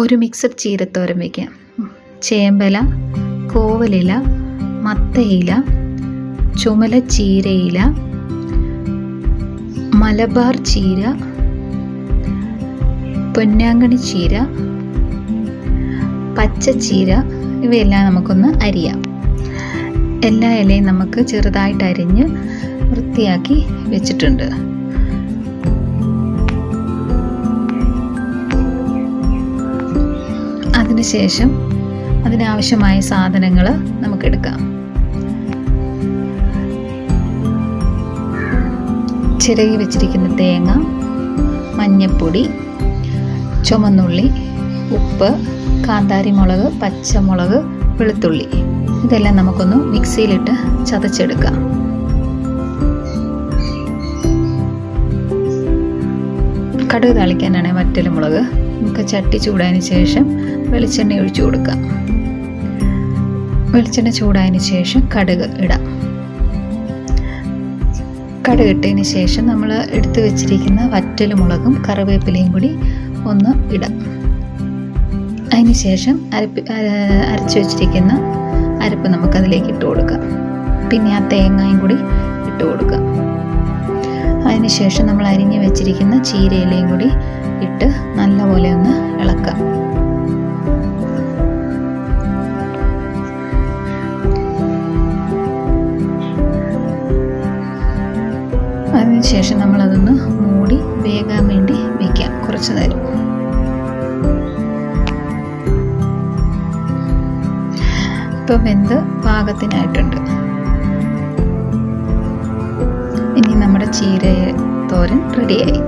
ഒരു മിക്സഡ് ചീരത്തോരൻ വയ്ക്കാം ചേമ്പല കോവലില മത്തയില ചുമല ചീരയില മലബാർ ചീര പൊന്നാങ്കണി ചീര പച്ചച്ചീര ഇവയെല്ലാം നമുക്കൊന്ന് അരിയാം. എല്ലാ ഇലയും നമുക്ക് ചെറുതായിട്ട് അരിഞ്ഞ് വൃത്തിയാക്കി വെച്ചിട്ടുണ്ട്. അതിനുശേഷം അതിനാവശ്യമായ സാധനങ്ങൾ നമുക്കെടുക്കാം. ചിരകി വെച്ചിരിക്കുന്ന തേങ്ങ മഞ്ഞപ്പൊടി ചുമന്നുള്ളി ഉപ്പ് കാന്താരി മുളക് പച്ചമുളക് വെളുത്തുള്ളി. ഇതെല്ലാം നമുക്കൊന്ന് മിക്സിയിലിട്ട് ചതച്ചെടുക്കാം. കടുക് താളിക്കാനാണ് വറ്റൽമുളക് നമുക്ക് ചട്ടി ചൂടായതിന് ശേഷം വെളിച്ചെണ്ണ ഒഴിച്ചു കൊടുക്കാം. വെളിച്ചെണ്ണ ചൂടായതിന് ശേഷം കടുക് ഇടാം. കടുക് ഇട്ടതിന് ശേഷം നമ്മൾ എടുത്തു വെച്ചിരിക്കുന്ന വറ്റലുമുളകും കറിവേപ്പിലയും കൂടി ഒന്ന് ഇടാം. അതിന് ശേഷം അരപ്പ് അരച്ചു വെച്ചിരിക്കുന്ന അരപ്പ് നമുക്കതിലേക്ക് ഇട്ട് കൊടുക്കാം. പിന്നെ ആ തേങ്ങയും കൂടി അതിന് ശേഷം നമ്മൾ അരിഞ്ഞു വെച്ചിരിക്കുന്ന ചീരയിലയും കൂടി ഇട്ട് നല്ലപോലെ ഒന്ന് ഇളക്കാം. അതിനുശേഷം നമ്മളതൊന്ന് മൂടി വേകാൻ വേണ്ടി വെക്കാം കുറച്ച് നേരം. ഇപ്പം വെന്ത് പാകത്തിനായിട്ടുണ്ട്. ഇനി നമ്മുടെ ചീര തോരൻ റെഡിയായി